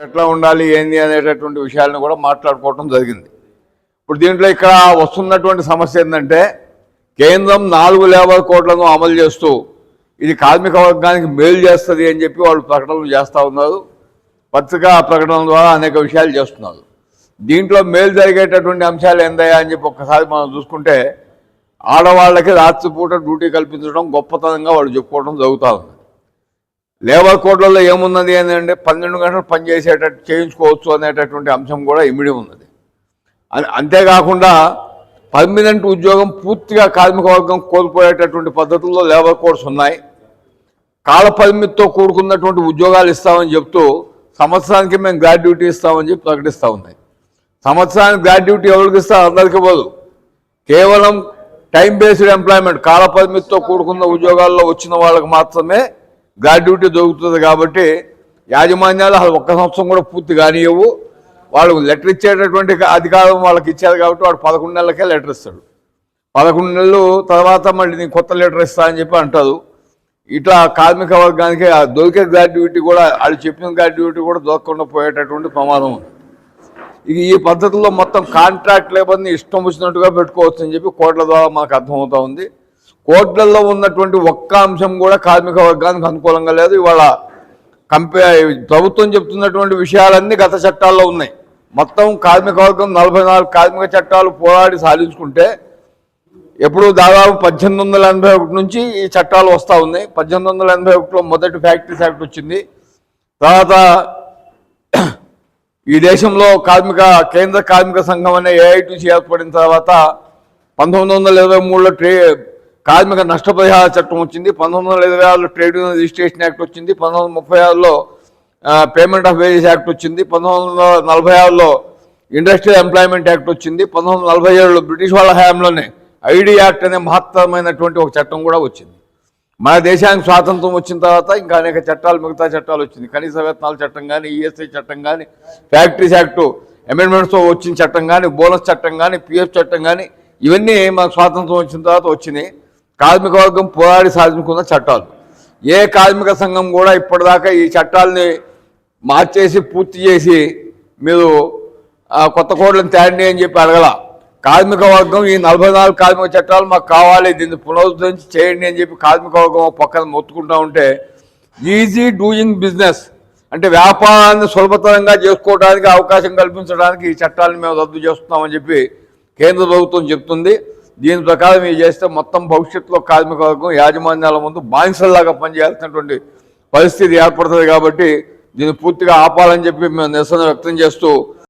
ఎట్లా ఉండాలి ఏంది అనేటటువంటి విషయాలను కూడా మాట్లాడుకోవటం జరిగింది. ఇప్పుడు దీంట్లో ఇక్కడ వస్తున్నటువంటి సమస్య ఏంటంటే కేంద్రం నాలుగు లేబర్ కోట్లను అమలు చేస్తూ ఇది కార్మిక వర్గానికి మేలు చేస్తుంది అని చెప్పి వాళ్ళు ప్రకటనలు చేస్తూ ఉన్నారు. పత్రికా ప్రకటనల ద్వారా అనేక విషయాలు చేస్తున్నారు. దీంట్లో మేలు జరిగేటటువంటి అంశాలు ఏందయ్యా అని చెప్పి ఒక్కసారి మనం చూసుకుంటే ఆడవాళ్ళకి రాత్రిపూట డ్యూటీ కల్పించడం గొప్పతనంగా వాళ్ళు చెప్పుకోవడం జరుగుతూ ఉంది. లేబర్ కోడ్లలో ఏమున్నది అని అంటే పన్నెండు గంటలు పనిచేసేటట్టు చేయించుకోవచ్చు అనేటటువంటి అంశం కూడా ఇమిడి ఉన్నది. అంతేకాకుండా పర్మనెంట్ ఉద్యోగం పూర్తిగా కార్మిక వర్గం కోల్పోయేటటువంటి పద్ధతుల్లో లేబర్ కోడ్స్ ఉన్నాయి. కాల పరిమితితో కూడుకున్నటువంటి ఉద్యోగాలు ఇస్తామని చెప్తూ సంవత్సరానికి మేము గ్రాడ్యుటీ ఇస్తామని చెప్పి ప్రకటిస్తూ ఉన్నాయి. సంవత్సరానికి గ్రాడ్యుటీ ఎవరికి ఇస్తారు అందరికీ పోదు కేవలం టైం బేస్డ్ ఎంప్లాయ్మెంట్ కాల పరిమితితో కూడుకున్న ఉద్యోగాల్లో వచ్చిన వాళ్ళకి మాత్రమే గ్రాడ్యుటీ దొరుకుతుంది కాబట్టి యాజమాన్యాలు అసలు ఒక్క సంవత్సరం కూడా పూర్తి కానివ్వవు వాళ్ళు లెటర్ ఇచ్చేటటువంటి అధికారం వాళ్ళకి ఇచ్చారు కాబట్టి వాడు పదకొండు నెలలకే లెటర్ ఇస్తాడు. పదకొండు నెలలు తర్వాత మళ్ళీ నీకు కొత్త లెటర్ ఇస్తా అని చెప్పి అంటారు. ఇట్లా కార్మిక వర్గానికి ఆ దొరికే గ్రాడ్యుయేటీ కూడా వాళ్ళు చెప్పిన గ్రాడ్యుయేటీ కూడా దొరకకుండా పోయేటటువంటి ప్రమాదం ఉంది. ఇక ఈ పద్ధతిలో మొత్తం కాంట్రాక్ట్ లేబర్ని ఇష్టం వచ్చినట్టుగా పెట్టుకోవచ్చు అని చెప్పి కోట్ల ద్వారా మాకు అర్థమవుతా ఉంది. కోట్లలో ఉన్నటువంటి ఒక్క అంశం కూడా కార్మిక వర్గానికి అనుకూలంగా లేదు. ఇవాళ కంపే ప్రభుత్వం చెప్తున్నటువంటి విషయాలన్నీ గత చట్టాల్లో ఉన్నాయి. మొత్తం కార్మిక వర్గం నలభై నాలుగు కార్మిక చట్టాలు పోరాడి సాధించుకుంటే ఎప్పుడు దాదాపు పద్దెనిమిది వందల ఎనభై ఒకటి నుంచి ఈ చట్టాలు వస్తూ ఉన్నాయి. పద్దెనిమిది వందల ఎనభై ఒకటిలో మొదటి ఫ్యాక్టరీస్ యాక్ట్ వచ్చింది. తర్వాత ఈ దేశంలో కార్మిక కేంద్ర కార్మిక సంఘం అనే ఏఐటీసీ ఏర్పడిన తర్వాత పంతొమ్మిది వందల ఇరవై మూడులో ట్రే కార్మిక నష్టపరిహార చట్టం వచ్చింది. పంతొమ్మిది వందల ఇరవై ఆరులో ట్రేడ్ యూనియన్ రిజిస్ట్రేషన్ యాక్ట్ వచ్చింది. పంతొమ్మిది వందల ముప్పై ఆరులో పేమెంట్ ఆఫ్ వేజెస్ యాక్ట్ వచ్చింది. పంతొమ్మిది వందల నలభై ఆరులో ఇండస్ట్రియల్ ఎంప్లాయ్మెంట్ యాక్ట్ వచ్చింది. పంతొమ్మిది వందల నలభై ఏడులో బ్రిటిష్ వాళ్ళ హయాంలోనే ఐడి యాక్ట్ అనే మహత్తరమైనటువంటి ఒక చట్టం కూడా వచ్చింది. మన దేశానికి స్వాతంత్రం వచ్చిన తర్వాత ఇంకా అనేక చట్టాలు మిగతా చట్టాలు వచ్చింది. కనీస వేతనాల చట్టం కానీ ఈఎస్ఐ చట్టం కానీ ఫ్యాక్టరీస్ యాక్టు అమెండ్మెంట్స్తో వచ్చిన చట్టం కానీ బోనస్ చట్టం కానీ పిఎఫ్ చట్టం కానీ ఇవన్నీ మన స్వాతంత్రం వచ్చిన తర్వాత వచ్చినాయి. కార్మిక వర్గం పోరాడి సాధించుకున్న చట్టాలు. ఏ కార్మిక సంఘం కూడా ఇప్పటిదాకా ఈ చట్టాలని మార్చేసి పూర్తి చేసి మీరు కొత్త కోడ్లను తేండి అని చెప్పి అడగల. కార్మిక వర్గం ఈ నలభై నాలుగు కార్మిక చట్టాలు మాకు కావాలి దీన్ని పునరుద్ధరించి చేయండి అని చెప్పి కార్మిక వర్గం పక్కన మొత్తుకుంటా ఉంటే ఈజీ డూయింగ్ బిజినెస్ అంటే వ్యాపారాన్ని సులభతరంగా చేసుకోవడానికి అవకాశం కల్పించడానికి ఈ చట్టాలను మేము రద్దు చేస్తున్నామని చెప్పి కేంద్ర ప్రభుత్వం చెప్తుంది. దీని ప్రకారం ఇది చేస్తే మొత్తం భవిష్యత్తులో కార్మిక వర్గం యాజమాన్యాల ముందు బానిసల్లాగా పనిచేయాల్సినటువంటి పరిస్థితి ఏర్పడుతుంది కాబట్టి దీన్ని పూర్తిగా ఆపాలని చెప్పి మేము నిరసన వ్యక్తం చేస్తూ